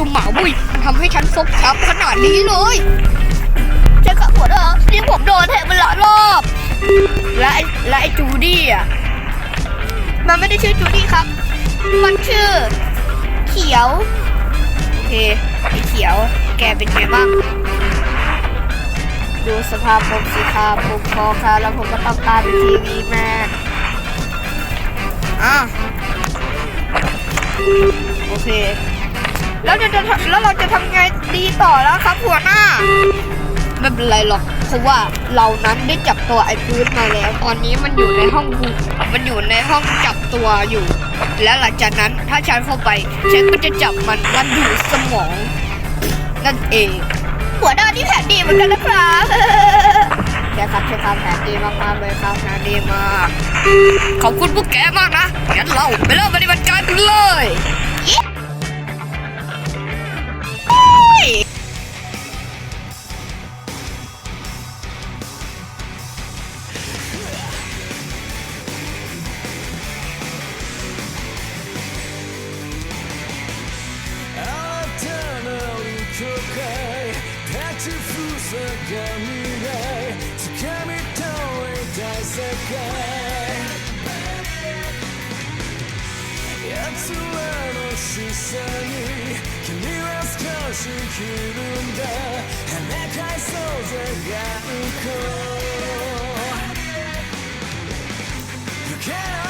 ตุ่มหมาบุยมันทำให้ฉันฟกช้ำขนาดนี้เลยใช่ครับหัวหน้านี่ผมโดนแทงไปหลายรอบ และไอ้และไอ้จูดี้อะ มันไม่ได้ชื่อจูดี้ครับ มันชื่อ เขียว โอเคไอ้เขียว แกเป็นไงบ้าง ดูสภาพผมสิครับผมคอค่ะแล้วผมก็ต้องตามทีวีมา แล้วจะจะแล้วเราจะทำไงดีต่อแล้วครับหัวหน้า ไม่เป็นไรหรอก เพราะว่าเรานั้นได้จับตัวไอ้ปื้นมาแล้ว ตอนนี้มันอยู่ในห้องบุมันอยู่ในห้องจับตัวอยู่ แล้วหลังจากนั้นถ้าฉันเข้าไป ฉันก็จะจับมันมันดูดสมอง นั่นเอง หัวหน้านี่แผนดีเหมือนกันนะครับใช่ครับใช่ครับแผนดีมากๆเลยครับแผนดีมาก ขอบคุณพวกแกมากนะ งั้นเราไปเริ่มปฏิบัติการกันเลย 境界立ちふさが未来掴み取りたい世界奴らの視線に君は少しひるんだ跳ね返そうぜ頑固不可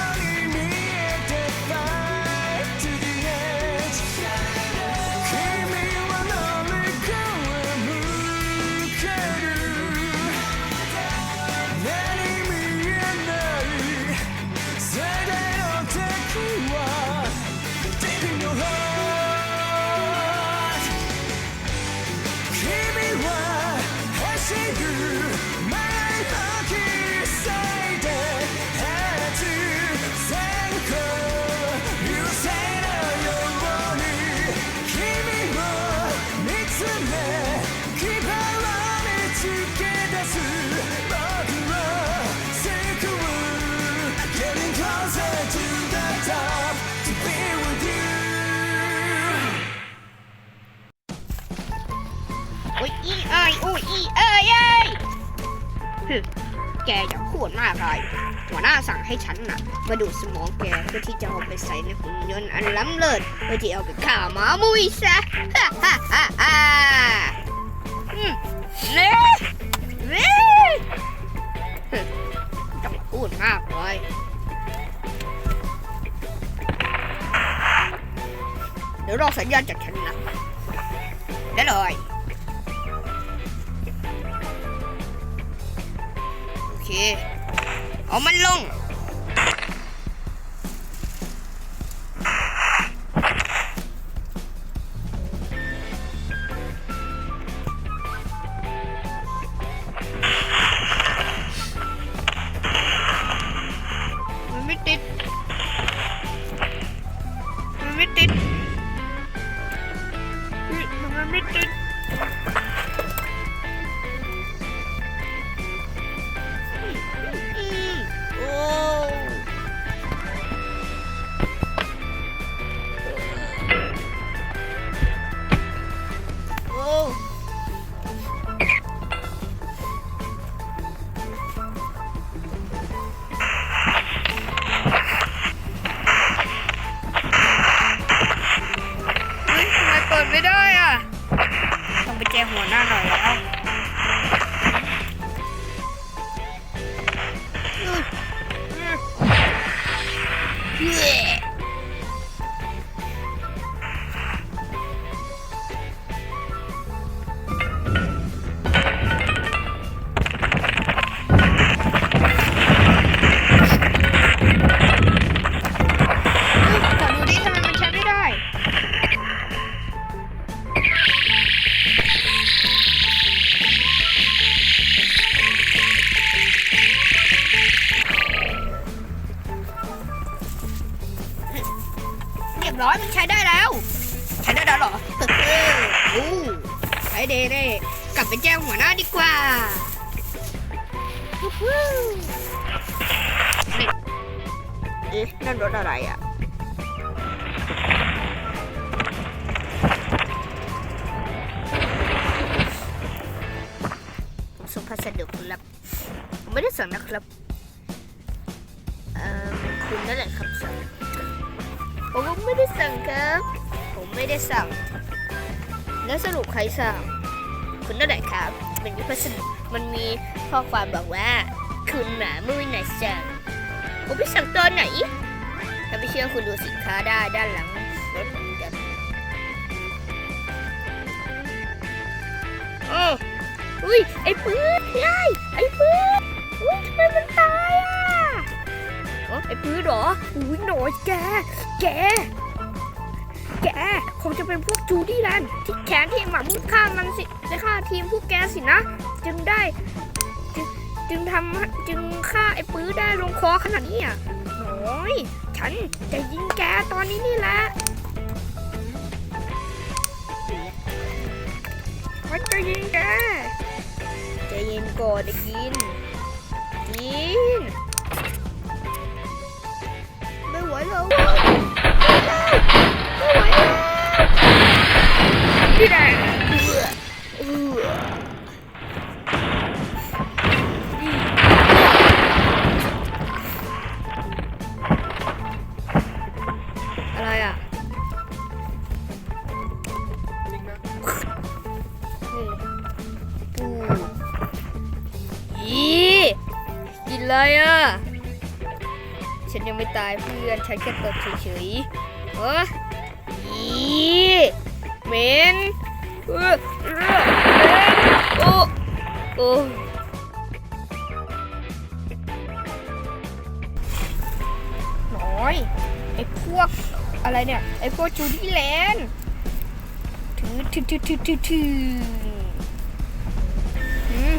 แกอย่าพูดมากเลยหัวหน้าสั่งให้ฉันน่ะมาดูสมองแกเพื่อที่จะเอาไปใส่ในหุ่นยนต์อันล้ำเลิศเพื่อที่เอาไปฆ่าหมามุยซะฮ่าฮ่าฮ่าฮ่าอืมเน่เน่ฮึไม่ต้องพูดมากเลยเดี๋ยวรอสัญญาณจากฉันนะได้เลย เคเอามันลง มันไม่ติด มันไม่ติด มันไม่ติด เดย์ได้กลับไปแจ้งหัวหน้าดีกว่าเอ๊ะนั่นรถอะไรอะส่งพัสดุครับไม่ได้สั่งนะครับคุณนั่นแหละครับสั่งผมไม่ได้สั่งครับ ผมไม่ได้สั่ง แล้วสรุปใครสั่ง คุณนั่นแหละครับมันมีพัสดุมันมีข้อความบอกว่า คุณหมามุ้ยไหนสั่งผมไปสั่งตอนไหนถ้าไม่เชื่อคุณดูสินค้าได้ด้านหลังรถผมจะโอ้อุ้ยไอ้ปื้ดไอ้ไอ้ปื้ดอุ้ยทำไมมันตายอะโอ้ไอ้ปื้ดเหรออุ้ยหนอยแกแก แกคงจะเป็นพวกจูดี้แลนด์ที่แขนที่หมามุดฆ่ามันสิจะฆ่าทีมพวกแกสินะ จึงได้จึงจึงทำจึงฆ่าไอ้ปื้ดได้ลงคอขนาดนี้อะน้อย ฉันจะยิงแกตอนนี้นี่แหละฉันจะยิงแกจะย็นก่อนจะกินกินไม่ไหวแล้วไม่ไหวแล้ว พี่แดงเอือเอืออะไรอะปูอีกินอะไรอะ ฉันยังไม่ตายเพื่อน ฉันแค่ตดเฉยๆเอออี เหม็นเออเออโอ้โอ้น้อยไอ้พวกอะไรเนี่ยไอ้พวกจูดี้แลนด์ถือถือถือถือถือถืออืม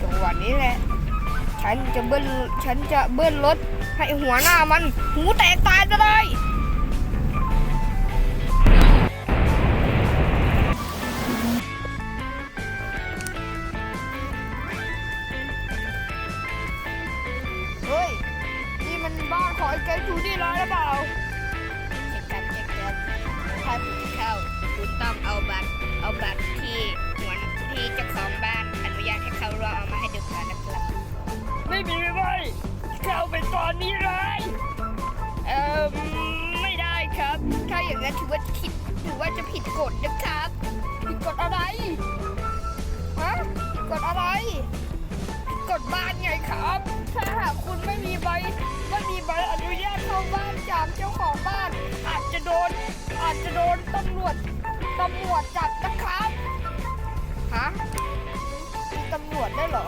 จังหวะนี้แหละฉันจะเบิ้ลฉันจะเบิ้ลรถให้หัวหน้ามันหูแตกตายจะได้ ขอไอ้แกจูดี้แล้วหรือเปล่าเช็คกันเช็คกันถ้าคุณจะเข้าคุณต้องเอาบัตรเอาบัตรที่หัวที่เจ้าของบ้านอนุญาตให้เข้าร่วมเอามาให้ดูก่อนนะครับไม่มีไม่ได้เข้าไปตอนนี้เลยเอ่อไม่ได้ครับ ถ้าอย่างนั้นถือว่าผิดถือว่าจะผิดกฎนะครับผิดกฎอะไรฮะผิดกฎอะไรผิดกฎบ้านไงครับ ถ้าหากคุณไม่มีใบไม่มีใบอนุญาตเข้าบ้านจากเจ้าของบ้าน อาจจะโดน อาจจะโดนตำรวจตำรวจจับนะครับฮะมีตำรวจได้วยเหรอ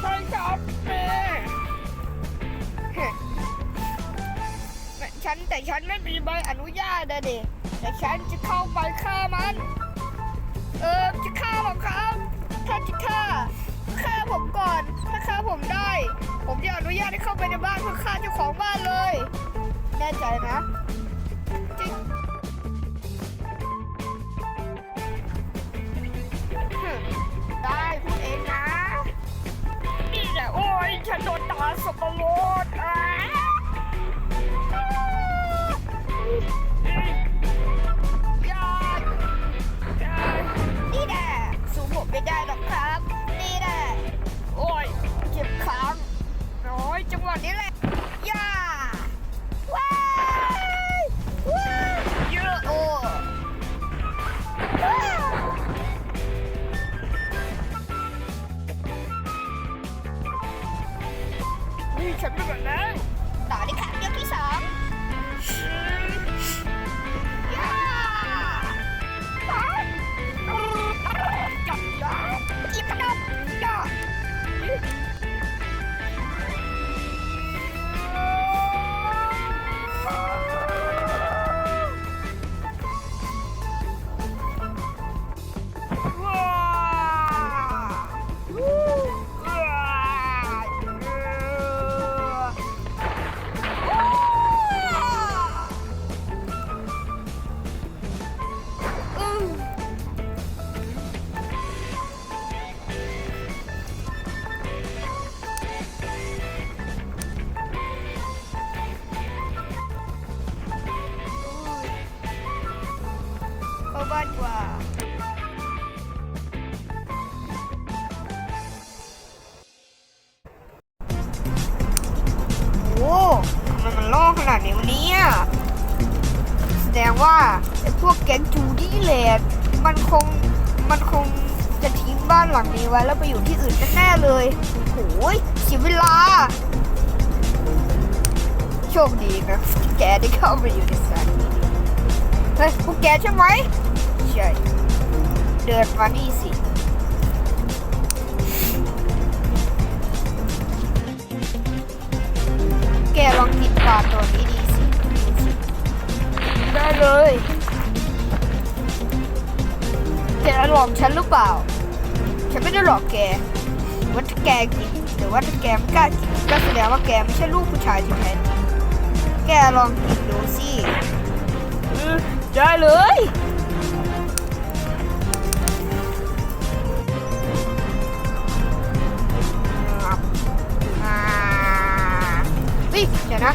ใช่ครับแม่เฮ้แม่ฉันแต่ฉันไม่มีใบอนุญาตนะเด็แต่ฉันจะเข้าไปฆ่ามัน เออจะฆ่าหรอครับ ถ้าจะฆ่า ฆ่าผมก่อน ถ้าฆ่าผมได้ ผมจะอนุญาตให้เข้าไปในบ้านเพื่อฆ่าเจ้าของบ้านเลย แน่ใจนะ จริงได้พูดเองนะ นี่แหละโอ้ยฉันโดนตาสบประโลดอะ ฉันไม่แบบนั้นต่อเลยค่ะยกที่สอง เข้าบ้านกว่า โอ้มันมันล่อขนาดนี้วะเนี่ยแสดงว่าไอ้พวกแก๊งจูดี้เลดมันคงมันคงจะทิ้งบ้านหลังนี้ไว้แล้วไปอยู่ที่อื่นแน่เลยโอ้ยเสียเวลา โชคดีนะแกได้เข้ามาอยู่ในสัน เฮ้ยพวกแกใช่ไหมใช่เดินมานี่สิแกลองกินปลาตัวนี้ดีสิได้เลยแกหลอกฉันหรือเปล่า ฉันไม่ได้หลอกแกว่าถ้าแกกินหรือว่าถ้าแกไม่กล้ากินก็แสดงว่าแกไม่ใช่ลูกผู้ชายที่แท้จริงแกลองกินดูสิ ได้เลยงับอ่าเดี๋ยวนะ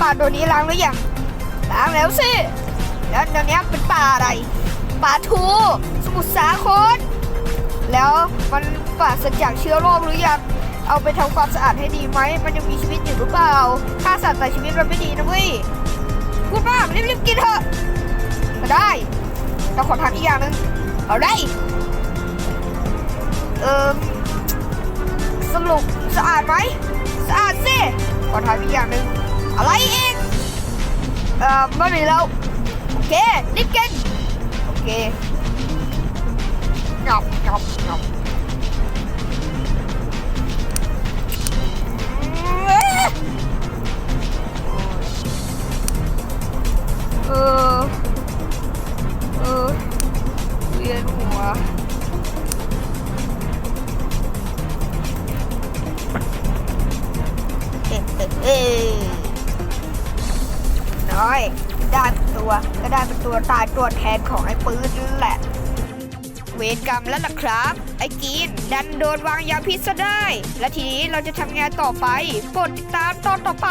ปลาตัวนี้ล้างหรือยัง ล้างแล้วสิ แล้วเดี๋ยวนี้เป็นปลาอะไรปลาทู สมุทรสาคร แล้วมันปราศจากเชื้อโรคหรือยัง เอาไปทำความสะอาดให้ดีไหม มันยังมีชีวิตอยู่หรือเปล่าฆ่าสัตว์แต่ชีวิตมันไม่ดีนะเว้ยพูดมากรีบๆกินเถอะ ได้แต่ขอถามอีกอย่างหนึงเอาได้เออสรุปสะอาดไหมสะอาดสิขอถามอีกอย่างหนึ่งอะไรอีกเอ่อไม่มีแล้วโอเครีบกินโอเคงับงับงับเออ วียนหัวเอ๊ะเอ๊ะเอ๊ะน้อย ได้เป็นตัวก็ได้เป็นตัวตายตัวแทนของไอ้ปืนนั่นแหละ เวรกรรมแล้วล่ะครับ ไอ้กีนดันโดนวางยาพิษซะได้ และทีนี้เราจะทำงานต่อไปโปรดติดตามตอนต่อไป